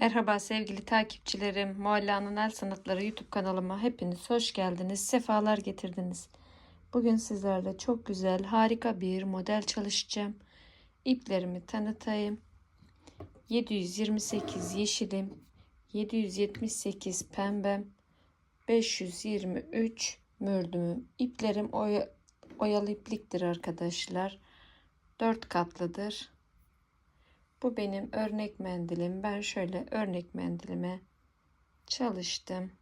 Merhaba sevgili takipçilerim. Mualla'nın El Sanatları YouTube kanalıma hepiniz hoş geldiniz. Sefalar getirdiniz. Bugün sizlerle çok güzel, harika bir model çalışacağım. İplerimi tanıtayım. 728 yeşilim, 778 pembem, 523 mürdümüm. İplerim oya, oyalı ipliktir arkadaşlar. 4 katlıdır. Bu benim örnek mendilim. Ben şöyle örnek mendilime çalıştım.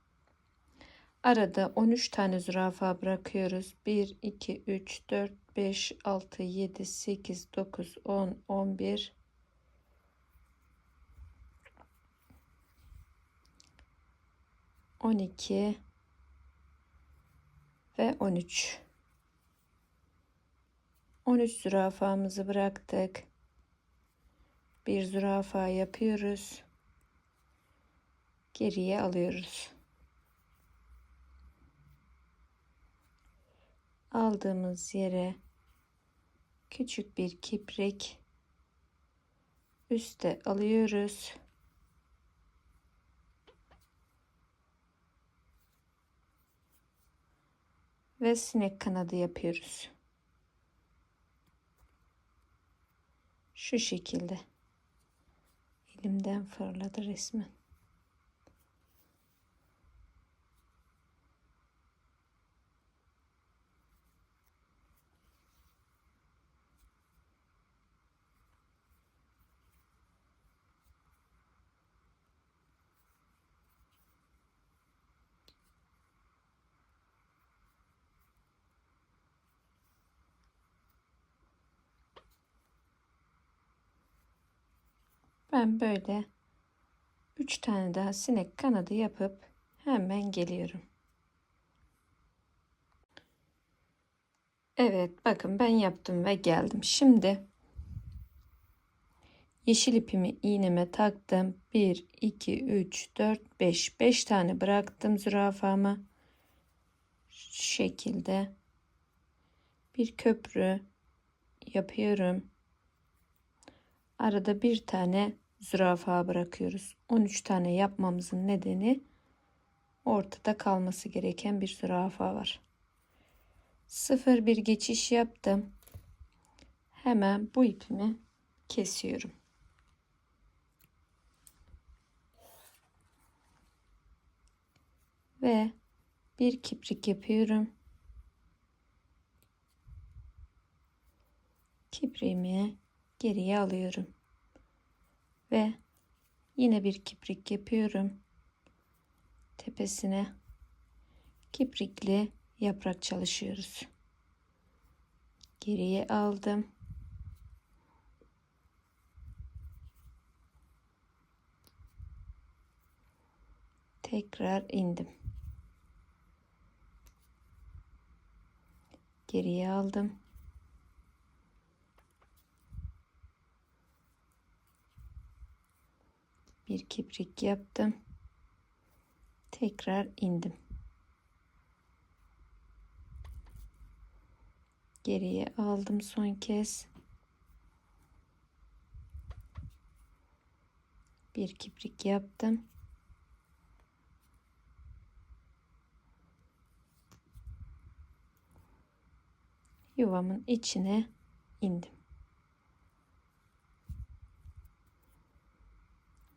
Arada 13 tane zürafa bırakıyoruz. 1, 2, 3, 4, 5, 6, 7, 8, 9, 10, 11, 12 ve 13. 13 zürafamızı bıraktık bir zürafa yapıyoruz. Geriye alıyoruz. Aldığımız yere küçük bir kiprik üste alıyoruz. Ve sinek kanadı yapıyoruz. Şu şekilde. Elimden fırladı resmen. Ben böyle 3 tane daha sinek kanadı yapıp hemen geliyorum. Evet bakın ben yaptım ve geldim. Şimdi yeşil ipimi iğneme taktım. 1, 2, 3, 4, 5. 5 tane bıraktım zürafamı. Şu şekilde bir köprü yapıyorum. Arada bir tane zürafa bırakıyoruz. 13 tane yapmamızın nedeni ortada kalması gereken bir zürafa var. Sıfır bir geçiş yaptım. Hemen bu ipimi kesiyorum. Ve bir kiprik yapıyorum. Kipriğimi geriye alıyorum ve yine bir kiprik yapıyorum. Tepesine kiprikli yaprak çalışıyoruz. Geriye aldım. Tekrar indim. Geriye aldım. Bir kiprik yaptım. Tekrar indim. Geriye aldım son kez. Bir kiprik yaptım. Yuvamın içine indim.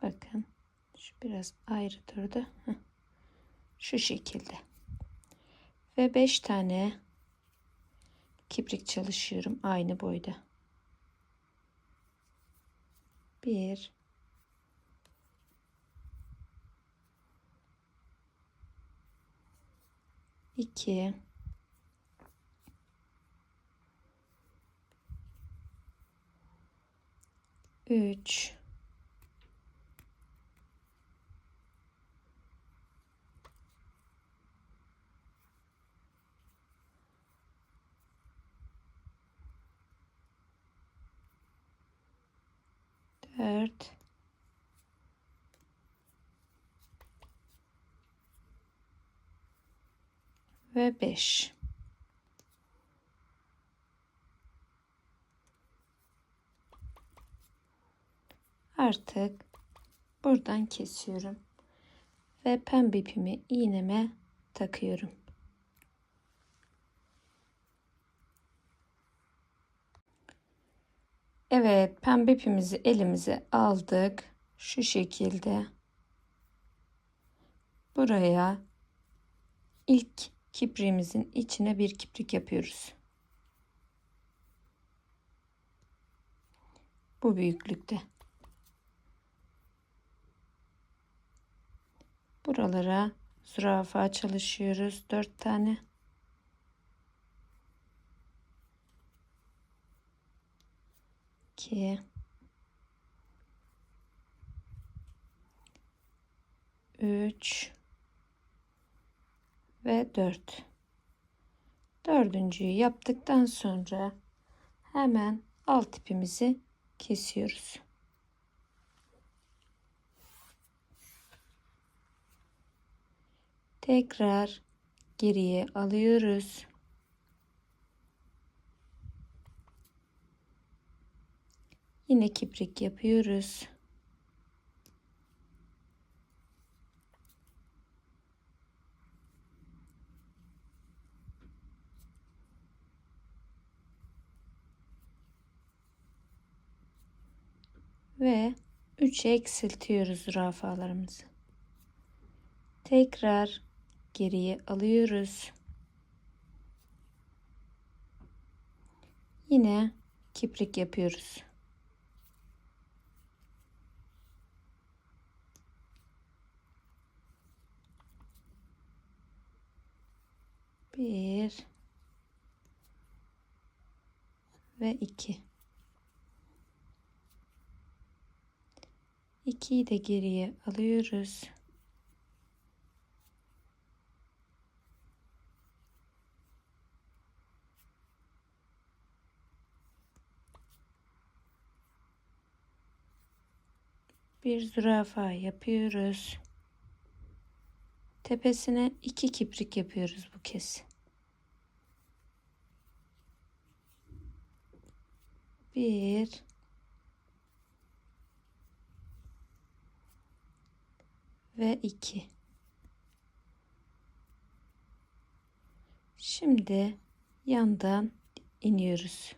Bakın şu biraz ayrı durdu. Şu şekilde. Ve 5 tane kiprik çalışıyorum aynı boyda. 1 2 3 4 ve 5 artık buradan kesiyorum. Ve pembe ipimi iğneme takıyorum. Evet, pembe ipimizi elimize aldık. Şu şekilde. Buraya ilk kipriğimizin içine bir kiprik yapıyoruz. Bu büyüklükte. Buralara zürafa çalışıyoruz. 4 tane. İki. Üç. Ve dört. Dördüncüyü yaptıktan sonra hemen alt ipimizi kesiyoruz. Tekrar geriye alıyoruz. Yine kiprik yapıyoruz. Ve 3'e eksiltiyoruz zürafalarımızı. Tekrar geriye alıyoruz. Yine kiprik yapıyoruz. Bir ve iki. İkiyi de geriye alıyoruz. bir zürafa yapıyoruz. Tepesine iki kiprik yapıyoruz bu kez. Bir ve iki. Şimdi yandan iniyoruz.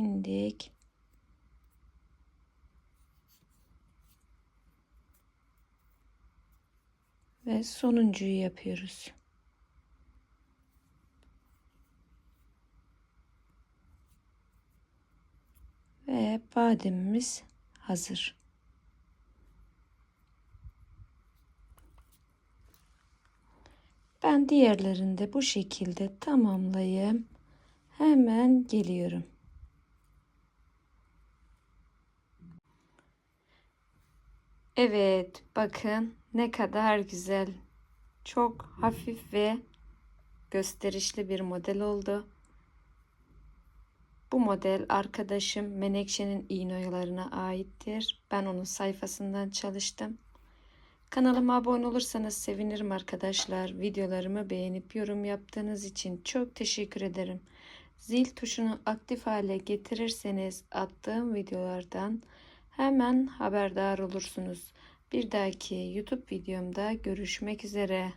İndik. Ve sonuncuyu yapıyoruz. Ve bademimiz hazır. Ben diğerlerini de bu şekilde tamamlayayım. Hemen geliyorum. Evet, bakın ne kadar güzel. Çok hafif ve gösterişli bir model oldu. Bu model arkadaşım Menekşe'nin iğne aittir. Ben onun sayfasından çalıştım. Kanalıma abone olursanız sevinirim arkadaşlar. Videolarımı beğenip yorum yaptığınız için çok teşekkür ederim. Zil tuşunu aktif hale getirirseniz attığım videolardan hemen haberdar olursunuz. Bir dahaki YouTube videomda görüşmek üzere.